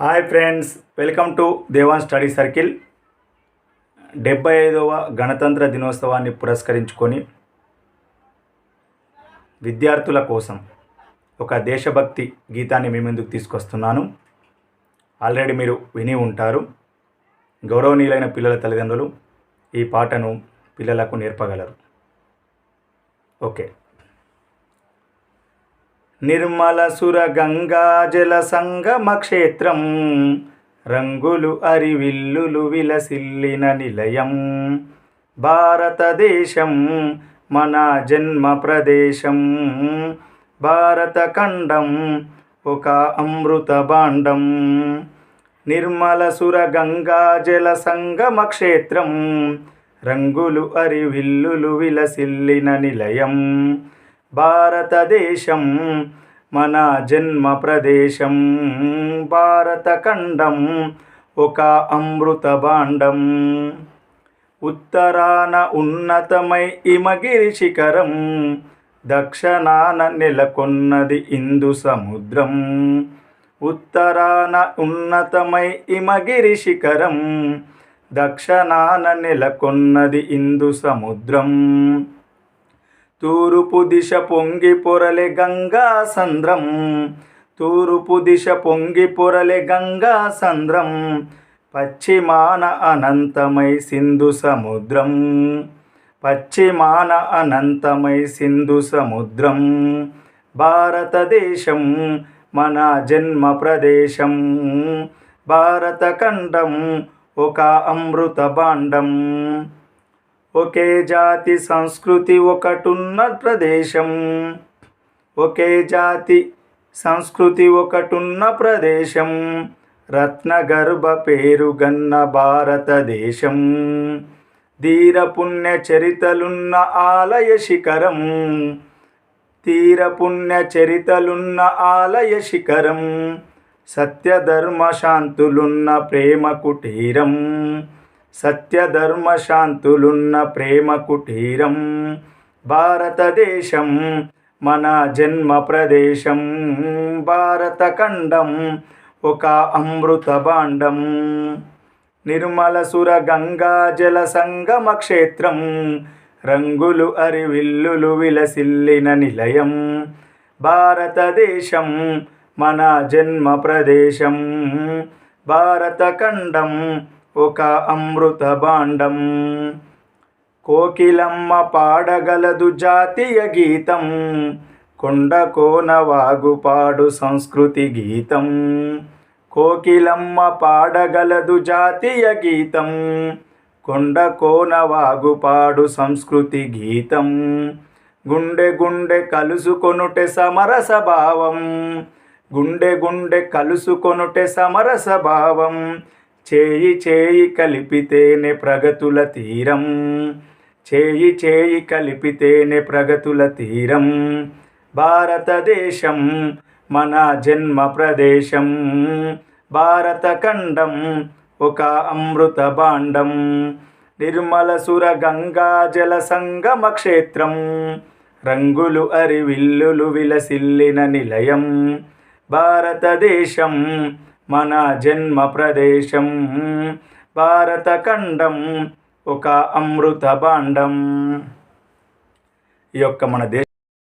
Hi friends welcome to Devan study circle. డెబ్బై ఐదవ గణతంత్ర దినోత్సవాన్ని పురస్కరించుకొని విద్యార్థుల కోసం ఒక దేశభక్తి గీతాన్ని మీ ముందుకు తీసుకొస్తున్నాను. ఆల్రెడీ మీరు విని ఉంటారు. గౌరవనీయులైన పిల్లల తల్లిదండ్రులు ఈ పాటను పిల్లలకు నేర్పగలరు. ఓకే. నిర్మల సుర గంగా జల సంగమ క్షేత్రం. రంగులు అరివిల్లులు విలసిల్లిన నిలయం. భారతదేశం మన జన్మ ప్రదేశం. భారతఖండం ఒక అమృత భాండం. నిర్మల సుర గంగా జల సంగమ క్షేత్రం. రంగులు అరివిల్లులు విలసిల్లిన నిలయం. భారతదేశం మన జన్మ ప్రదేశం భారతఖండం ఒక అమృత భాండం. ఉత్తరాన ఉన్నతమై ఇమగిరి శిఖరం దక్షిణాన నెలకొన్నది ఇందు సముద్రం. ఉత్తరాన ఉన్నతమై ఇమగిరి శిఖరం దక్షిణాన నెలకొన్నది ఇందు సముద్రం. తూరుపు దిశ పొంగి పొరలే గంగా సంద్రం. తూరుపు దిశ పొంగి పొరలే గంగా సంద్రం. పశ్చిమాన అనంతమై సింధు సముద్రం. పశ్చిమాన అనంతమై సింధు సముద్రం. భారతదేశం మన జన్మ ప్రదేశం. భారతఖండం ఒక అమృత భాండం. ఒకే జాతి సంస్కృతి ఒకటున్న ప్రదేశం. ఒకే జాతి సంస్కృతి ఒకటున్న ప్రదేశం. రత్నగర్భ పేరుగన్న భారతదేశం. ధీరపుణ్య చరితలున్న ఆలయ శిఖరం. తీరపుణ్య చరితలున్న ఆలయ శిఖరం. సత్యధర్మ శాంతులున్న ప్రేమ కుటీరం. సత్యధర్మ శాంతులున్న ప్రేమ కుటీరం భారతదేశం మన జన్మ ప్రదేశం భారత ఖండం ఒక అమృత భాండం. నిర్మల సుర గంగా జల సంగమ క్షేత్రం రంగులు అరివిల్లులు విలసిల్లిన నిలయం. భారతదేశం మన జన్మ ప్రదేశం భారత ఖండం ఒక అమృత భాండం కోకిలమ్మ పాడగలదు జాతీయ గీతం. కొండ కోన వాగుపాడు సంస్కృతి గీతం. కోకిలమ్మ పాడగలదు జాతీయ గీతం. కొండ కోన వాగుపాడు సంస్కృతి గీతం. గుండె గుండె కలుసుకొనుటే సమరస భావం. గుండె గుండె కలుసుకొనుట సమరస భావం. చేయి చేయి కలిపితేనే ప్రగతుల తీరం. చేయి చేయి కలిపితేనే ప్రగతుల తీరం. భారతదేశం మన జన్మ ప్రదేశం. భారత ఖండం ఒక అమృత భాండం. నిర్మల సుర గంగా జల సంగమ క్షేత్రం. రంగులు అరివిల్లులు విలసిల్లిన నిలయం. భారతదేశం మన జన్మ ప్రదేశం భారత ఖండం ఒక అమృత భాండం. ఈ యొక్క మన దేశ